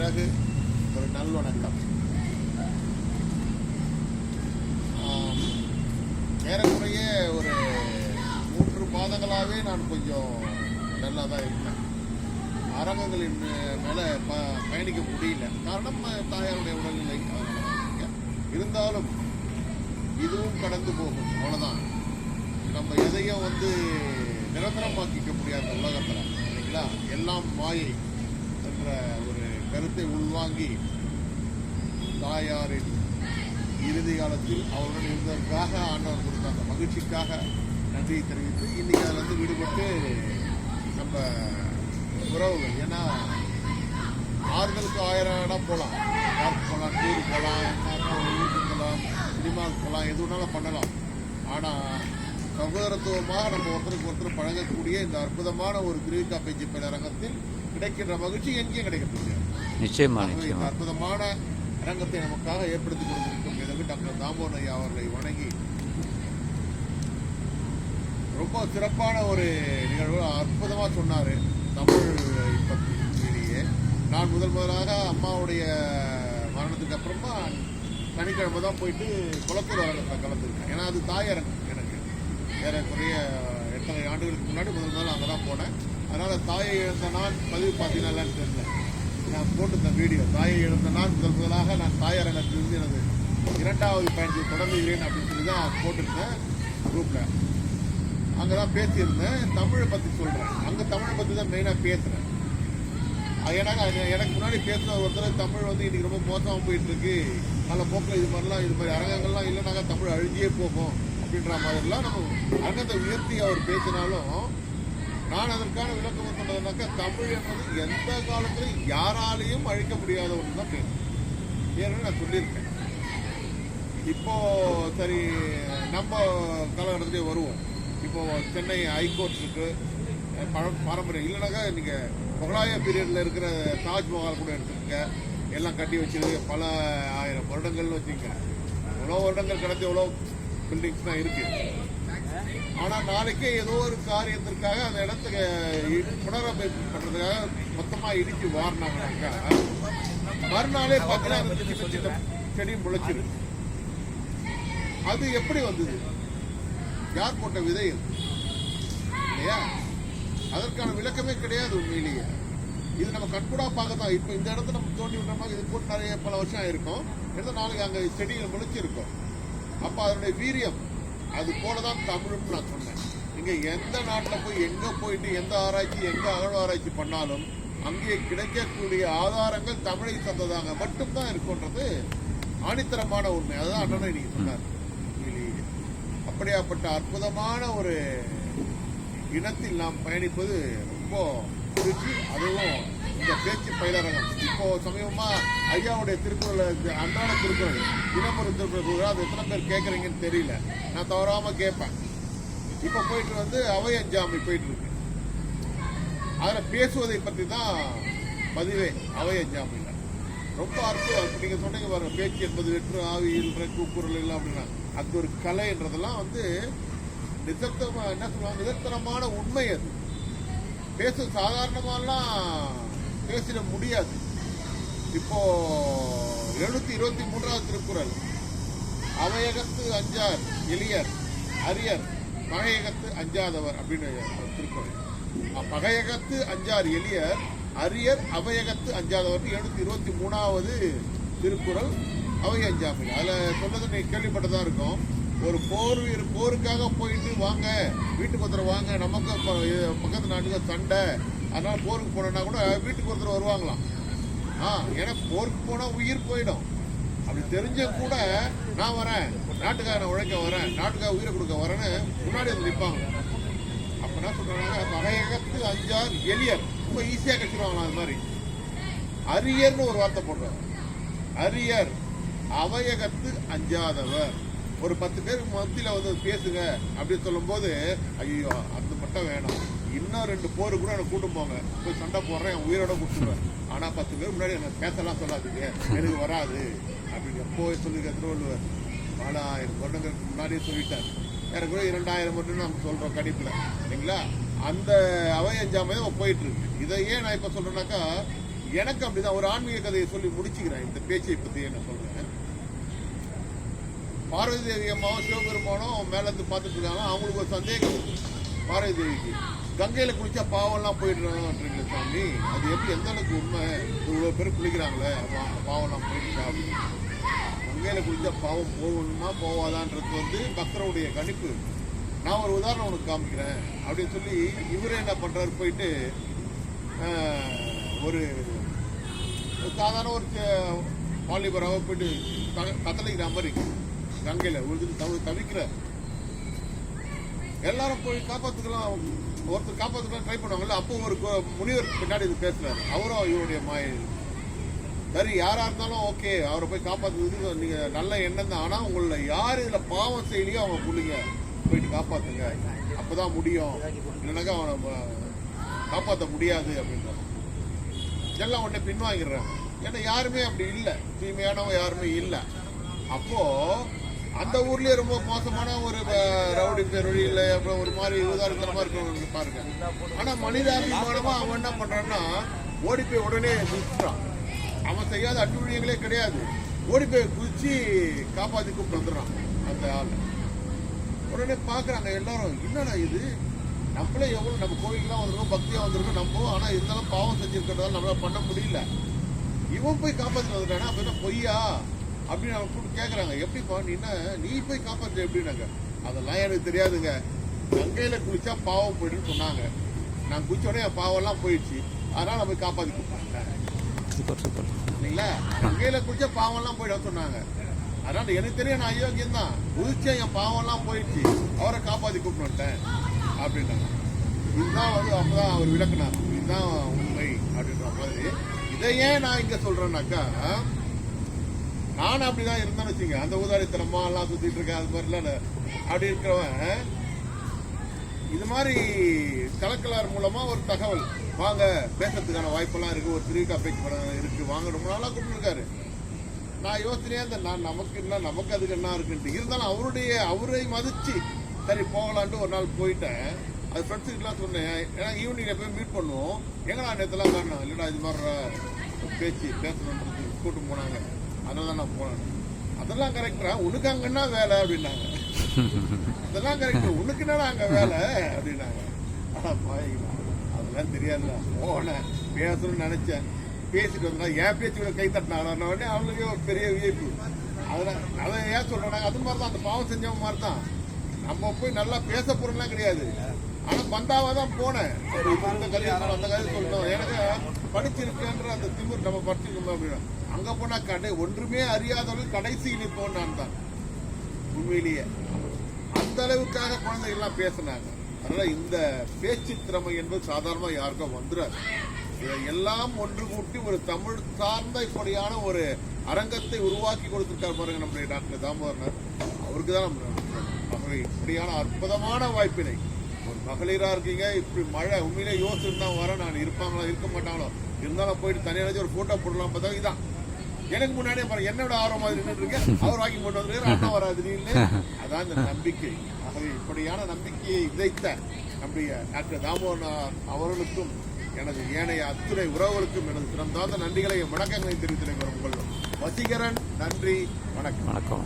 பிறகு ஒரு நல்லொணக்கம். ஏறக்குறைய ஒரு மூன்று மாதங்களாகவே நான் கொஞ்சம் நல்லா தான் இருந்தேன் அரங்கங்களின் மேலே ப பயணிக்க முடியல. காரணம் தாயாருடைய உடல்நிலை இருந்தாலும் இதுவும் கடந்து போகும். அவ்வளோதான் நம்ம எதையும் வந்து நிரந்தரமாக்கிக்க முடியாத உலகத்தில் இல்லைங்களா? எல்லாம் மாயை என்ற கருத்தை உள்வாங்கி தாயாரின் இறுதி காலத்தில் அவருடன் இருந்ததற்காக ஆண்டவர் கொடுத்த அந்த மகிழ்ச்சிக்காக நன்றியை தெரிவித்து இன்னைக்கு அதில் இருந்து விடுபட்டு நம்ம உறவுகள். ஏன்னா ஆறுதலுக்கு ஆயிரம் இடம் போகலாம் பார்க் போகலாம் டூர் போகலாம் வீட்டுக்கு போகலாம் சினிமாவுக்கு போகலாம் எது வேணாலும் பண்ணலாம். ஆனால் சகோதரத்துவமாக நம்ம ஒருத்தருக்கு ஒருத்தர் பழகக்கூடிய இந்த அற்புதமான ஒரு திருவிக்கா பேச்சு பயிலரங்கத்தில் கிடைக்கின்ற மகிழ்ச்சி எங்கேயும் கிடைக்க முடியாது நிச்சயமா நிச்சயமா. அற்புதமான அரங்கத்தை நமக்காக ஏற்படுத்தி கொடுத்திருக்கும் இதற்கு டாக்டர் தாமோன் ஐயா அவர்களை வணங்கி ரொம்ப சிறப்பான ஒரு நிகழ்வு. அற்புதமாக சொன்னார் தமிழ் பற்றியே நான் முதல் முதலாக அம்மாவுடைய மரணத்துக்கு அப்புறமா சனிக்கிழமை தான் போயிட்டு குளத்தூர் அரங்கத்தில் கலந்துருக்கேன். ஏன்னா அது தாய் அரங்கம் எனக்கு. ஏறக்குறைய எத்தனை ஆண்டுகளுக்கு முன்னாடி முதல் முதல்ல அங்கே தான் போனேன். அதனால் தாயை இழந்த நான் பதிவு பார்த்தீங்கன்னான்னு தெரியல. நான் போட்டிருந்த வீடியோ. தாயை இழந்த நான் முதல் முதலாக நான் தாய் இருந்து எனது இரண்டாவது பயணத்தை தொடங்குகிறேன் அப்படின்னு சொல்லி தான் போட்டிருந்தேன் குரூப்பில் அங்கே தான் பேசியிருந்தேன். தமிழை பற்றி சொல்கிறேன் அங்கே தமிழை பற்றி தான் மெயினாக பேசுகிறேன் ஏன்னா அது எனக்கு முன்னாடி பேசுன ஒருத்தர் தமிழ் வந்து இன்றைக்கி ரொம்ப மோசமாக போயிட்டு இருக்கு நல்ல போக்கில் இது மாதிரிலாம் இது மாதிரி அரங்கங்கள்லாம் இல்லைனாக்கா தமிழ் அழிஞ்சே போகும் அப்படின்ற மாதிரிலாம் நம்ம அரங்கத்தை உயர்த்தி அவர் பேசினாலும் நான் அதற்கான விளக்கம் சொன்னதுனாக்கா தமிழ் என்பது எந்த காலத்திலும் யாராலையும் அழிக்க முடியாத ஒன்று தான் பேசும் ஏன்னு நான் சொல்லியிருக்கேன். இப்போ சரி நம்ம காலகட்டத்திலே வருவோம். இப்போ சென்னை ஹைகோர்ட் இருக்கு. பழ பாரம்பரியம் இல்லைனாக்கா நீங்க முகலாய பீரியட்ல இருக்கிற தாஜ்மஹால் கூட எடுத்துக்கங்க. எல்லாம் கட்டி வச்சிருக்கு பல ஆயிரம் வருடங்கள்னு வச்சுக்கோங்க. எவ்வளோ வருடங்கள் கடந்து எவ்வளோ பில்டிங்ஸ் தான் இருக்குது ஆனா நாளைக்கே ஏதோ ஒரு காரியத்திற்காக அந்த இடத்துக்கு புனரமைப்பு பண்ணுறதுக்காக மொத்தமா இடிச்சு வாரினாங்கனாக்கா மறுநாளே பார்த்தீங்கன்னா அந்த சின்ன சின்ன செடி முளைச்சிருக்கு அது எப்படி வந்தது? யார் போட்ட விதை அது? இல்லையா? அதற்கான விளக்கமே கிடையாது உண்மையிலேயே. இது நம்ம கண்கூடா பார்க்கத்தான். இப்போ இந்த இடத்த நம்ம தோண்டி விட்டோம்னா இது போட்டு நிறைய பல வருஷம் ஆயிருக்கும். எடுத்த நாளைக்கு அங்கே செடிகள் முளைச்சிருக்கும். அப்போ அதனுடைய வீரியம் அது போல தான் தமிழ்னு நான் சொன்னேன். நீங்கள் எந்த நாட்டில் போய் எங்கே போயிட்டு எந்த ஆராய்ச்சி எங்கே அகழ்வாராய்ச்சி பண்ணாலும் அங்கே கிடைக்கக்கூடிய ஆதாரங்கள் தமிழை சார்ந்ததாக மட்டும்தான் இருக்குன்றது ஆணித்தரமான உண்மை. அதுதான் அண்ணனை நீங்கள் சொன்னார். அப்படியாப்பட்ட அற்புதமான ஒரு இனத்தில் நாம் பயணிப்பது ரொம்ப திருச்சி அதுவும் இந்த பேச்சு பயிலரங்கம் இப்போ சமீபமா ஐயாவுடைய திருக்குறள் அன்றாட திருக்குறள் தினமொரு திருக்குறள் அது எத்தனை பேர் கேட்குறீங்கன்னு தெரியல. நான் தவறாம கேட்பேன். இப்போ போயிட்டு வந்து அவையஞ்சாமை போயிட்டு இருக்கு அதில் பேசுவதை பற்றி தான் பதிவே அவை ரொம்ப அற்புதம். இப்போ நீங்கள் சொன்னீங்க பாருங்க பேச்சு என்பது வெற்று ஆவி இல்ற கூக்குரல் இல்லை அப்படின்னா. அது ஒரு கலைன்றதெல்லாம் வந்து நிதர்த்தமா என்ன சொல்லுவாங்க? நிதர்த்தனமான உண்மை அது. பேச சாதாரணமாலாம் பேசிட முடியாது. இப்போ எழுநூத்தி இருபத்தி மூன்றாவது திருக்குறள். அவையகத்து அஞ்சார் எளியர் அரியர் பகையகத்து அஞ்சாதவர் அப்படின்னு திருக்குறள். பகையகத்து அஞ்சார் எளியர் அரியர் அவையகத்து அஞ்சாதவர் எழுநூத்தி இருபத்தி மூணாவது திருக்குறள். அவை அஞ்சாமை அதில் சொன்னது நீ கேள்விப்பட்டதாக இருக்கும். ஒரு போர் போருக்காக போயிட்டு வாங்க. வீட்டுக்கு ஒருத்தர் வாங்க. நமக்கு பக்கத்து நாட்டுக்கு சண்டை. அதனால் போருக்கு போனோம்னா கூட வீட்டுக்கு ஒருத்தர் வருவாங்களாம். ஆ ஏன்னா போருக்கு போனால் உயிர் போயிடும். அப்படி தெரிஞ்ச கூட நான் வரேன். நாட்டுக்காக நான் உழைக்க வரேன். நாட்டுக்காக உயிரை கொடுக்க வரேன்னு முன்னாடி வந்து நிற்பாங்க அப்போ என்ன சொல்றாங்க? பகையகத்து அஞ்சார் எளியர். ரொம்ப ஈஸியாக கட்டிடுவாங்களாம் அது மாதிரி. அரியர்னு ஒரு வார்த்தை போடுறாங்க அரியர் அவையகத்து அஞ்சாதவர். ஒரு பத்து பேருக்கு மத்தியில் வந்து பேசுங்க அப்படின்னு சொல்லும்போது ஐயோ அந்த மட்டும் வேணாம். இன்னும் ரெண்டு போரு கூட எனக்கு கூட்டும் போங்க. போய் சண்டை போடுறேன் என் உயிரோட கொடுத்துருவேன் ஆனா பத்து பேர் முன்னாடி எனக்கு பேசலாம் சொல்லாதீங்க. எனக்கு வராது. அப்படின்னு போய் சொல்லிருக்க திருவள்ளுவர் நாலாயிரம் வருடங்களுக்கு முன்னாடியே சொல்லிட்டார். எனக்கு கூட இரண்டாயிரம் மட்டும் நம்ம சொல்றோம் கணிப்புல. இல்லைங்களா அந்த அவையஞ்சாமையும் அஞ்சாமை போயிட்டு இருக்கு இதை ஏன் நான் இப்ப சொல்றேன்னாக்கா எனக்கு அப்படிதான் ஒரு ஆன்மீக கதையை சொல்லி முடிச்சுக்கிறேன். இந்த பேச்சை பத்தி என்ன சொல்றேன். பார்வதி தேவி அம்மாவும் சிவபெருமானும் மேல இருந்து பார்த்துட்டு இருக்காங்க. அவங்களுக்கு ஒரு சந்தேகம் பார்வதி தேவிக்கு. கங்கையில் குளிச்சா பாவம்லாம் போயிடுறாங்கன்றீங்களே சாமி. அது எப்படி எந்த அளவுக்கு உண்மை? இவ்வளோ பேர் குளிக்கிறாங்களே. பாவம்லாம் போயிடுச்சா அப்படின்னு. கங்கையில் குளிச்சா பாவம் போகணுமா போவாதான்றது வந்து பக்தருடைய கணிப்பு. நான் ஒரு உதாரணம் உனக்கு காமிக்கிறேன். அப்படின்னு சொல்லி இவரே என்ன பண்ணுறாரு போயிட்டு ஒரு சாதாரண ஒரு வாலிபராக போயிட்டு கத்தளிக்கிற மாதிரி கங்கையில் உழுது தவிர தவிக்கிற எல்லாரும் போய் காப்பாத்துக்கலாம். ஒருத்தர் காப்பாத்துக்கலாம் ட்ரை பண்ணுவாங்கல்ல அப்போ ஒரு முனிவர் பின்னாடி இது பேசுறாரு. அவரும் இவருடைய மாய. சரி யாரா இருந்தாலும் ஓகே அவரை போய் காப்பாத்துறதுக்கு நீங்க நல்ல எண்ணம் தான். ஆனா உங்களை யார் இதுல பாவம் செய்யலையோ அவங்க புள்ளிங்க போயிட்டு காப்பாத்துங்க. அப்பதான் முடியும். இல்லைனாக்கா அவனை காப்பாற்ற காப்பாத்த முடியாது அப்படின்றாங்க எல்லாம் உடனே பின்வாங்கிடுறாங்க. ஏன்னா யாருமே அப்படி இல்லை. தூய்மையானவங்க யாருமே இல்லை. அப்போ அந்த ஊர்லயே ரொம்ப மோசமான ஒரு ரவுடி பேரொழி இல்லை அப்புறம் ஒரு மாதிரி உதாரணமா இருக்கிறவங்க பாருங்க. ஆனா மனிதாபிமானமா அவன் என்ன பண்றான்னா ஓடி போய் உடனே குதிச்சுறான் அவன் செய்யாத அட்டுழியங்களே கிடையாது. ஓடி போய் குதிச்சு காப்பாத்தி கூப்பிட்டு வந்துடுறான் அந்த ஆள். உடனே பாக்குறாங்க எல்லாரும் என்னடா இது? நம்மளே எவ்வளவு நம்ம கோவிலுக்குலாம் வந்திருக்கோம் பக்தியா வந்திருக்கோம் நம்ம ஆனா இருந்தாலும் பாவம் செஞ்சிருக்கிறதால நம்மளால பண்ண முடியல. இவன் போய் காப்பாத்தி வந்துட்டானா அப்ப என்ன பொய்யா? அப்படின்னு அவங்க கூப்பிட்டு கேக்குறாங்க. எப்படிப்பா நீ என்ன நீ போய் காப்பாத்து எப்படின்னாங்க. அதெல்லாம் எனக்கு தெரியாதுங்க. கங்கையில குளிச்சா பாவம் போயிடுன்னு சொன்னாங்க. நான் குளிச்ச உடனே என் பாவம் எல்லாம் போயிடுச்சு. அதனால நான் போய் சூப்பர் சூப்பர். இல்லைங்களா? கங்கையில குளிச்சா பாவம் எல்லாம் போயிட சொன்னாங்க. அதனால எனக்கு தெரியும் நான் அயோக்கியம் தான் குதிச்சேன் என் பாவம் எல்லாம் போயிடுச்சு. அவரை காப்பாத்தி கூப்பிட்டு வந்துட்டேன் அப்படின்னாங்க. இதுதான் வந்து அப்பதான் அவர் விளக்குனார். இதுதான் உண்மை அப்படின்ற மாதிரி. இதை ஏன் நான் இங்க சொல்றேன்னாக்கா நானும் அப்படிதான் இருந்தேன்னு வச்சுங்க அந்த ஊதாரித்தனமா எல்லாம் சுத்திட்டு இருக்கேன் அது மாதிரிலாம் அப்படி இருக்கிறவன் இது மாதிரி கலக்கலார் மூலமா ஒரு தகவல். வாங்க பேசுறதுக்கான வாய்ப்பெல்லாம் இருக்கு. ஒரு திருவிக்கா பேச்சு படம் இருக்கு. வாங்க ரொம்ப நாளா கூப்பிட்டுருக்காரு நான் யோசனையா இந்த நான் நமக்கு என்ன நமக்கு அதுக்கு என்ன இருக்குன்ட்டு. இருந்தாலும் அவருடைய அவரை மதிச்சு சரி போகலான்ட்டு ஒரு நாள் போயிட்டேன். அது ஃப்ரெண்ட்ஸுக்கெல்லாம் சொன்னேன். ஏன்னா ஈவினிங் போய் மீட் பண்ணுவோம். எங்கடா நேற்றுலாம் காரணம்? இல்லைடா இது மாதிரி பேச்சு பேசணுன்றது கூட்டம் போனாங்க. அதனால தான் நான் போனேன். அதெல்லாம் கரெக்டா உனக்கு அங்கன்னா வேலை அப்படின்னாங்க. அதெல்லாம் கரெக்ட் உனக்கு என்னடா அங்க வேலை அப்படின்னாங்க. ஆனா பாய்ங்களா அதெல்லாம் தெரியாதுல போனேன் பேசணும்னு நினைச்சேன். பேசிட்டு வந்தா என் பேச்சு கூட கை தட்டினாங்க உடனே அவங்களுக்கு ஒரு பெரிய வியப்பு அதனால அதை ஏன் சொல்றேன் அது மாதிரி தான் அந்த பாவம் செஞ்சவங்க மாதிரி தான் நம்ம போய் நல்லா பேச போறோம்லாம் கிடையாது. ஆனா பந்தாவா தான் போனேன். இந்த கதையை சொல்லணும், அந்த கதையை சொல்லணும் எனக்கு படிச்சிருக்கேன்ற அந்த திமிர் நம்ம படிச்சிருக்கோம் அப்படின்னா அங்க போனா கடை ஒன்றுமே அறியாதவர்கள் கடைசி நிற்போம் நான் தான். உண்மையிலேயே. அந்த அளவுக்காக குழந்தைகள்லாம் பேசினாங்க. அதனால இந்த பேச்சு திறமை என்பது சாதாரணமா யாருக்கும் வந்துடாது எல்லாம் ஒன்று கூட்டி ஒரு தமிழ் சார்ந்த இப்படியான ஒரு அரங்கத்தை உருவாக்கி கொடுத்திருக்கார் பாருங்க நம்முடைய டாக்டர் தாமோதரனர் அவருக்கு தான் நம்ம நம்ம இப்படியான அற்புதமான வாய்ப்பினை. ஒரு மகளிரா இருக்கீங்க இப்படி மழை உண்மையிலே யோசிச்சுட்டு தான் வரேன் நான். இருப்பாங்களோ இருக்க மாட்டாங்களோ? இருந்தாலும் போயிட்டு தனியாக ஒரு போட்டோ போடலாம் பார்த்தா இதான். எனக்கு முன்னாடியே பாருங்க என்னோட ஆர்வம் மாதிரி நின்றுட்டு இருக்கேன். அவர் வாங்கி போட்டு வந்து அண்ணா வராது நீ இல்லை அதான் இந்த நம்பிக்கை. ஆகவே இப்படியான நம்பிக்கையை விதைத்த நம்முடைய டாக்டர் தாமோதரன் அவர்களுக்கும் எனது ஏனைய அத்துணை உறவுகளுக்கும் எனது சிறந்தாந்த நன்றிகளை வணக்கங்களை தெரிவித்திருக்கிறோம் உங்கள் வசீகரன் நன்றி வணக்கம். வணக்கம்.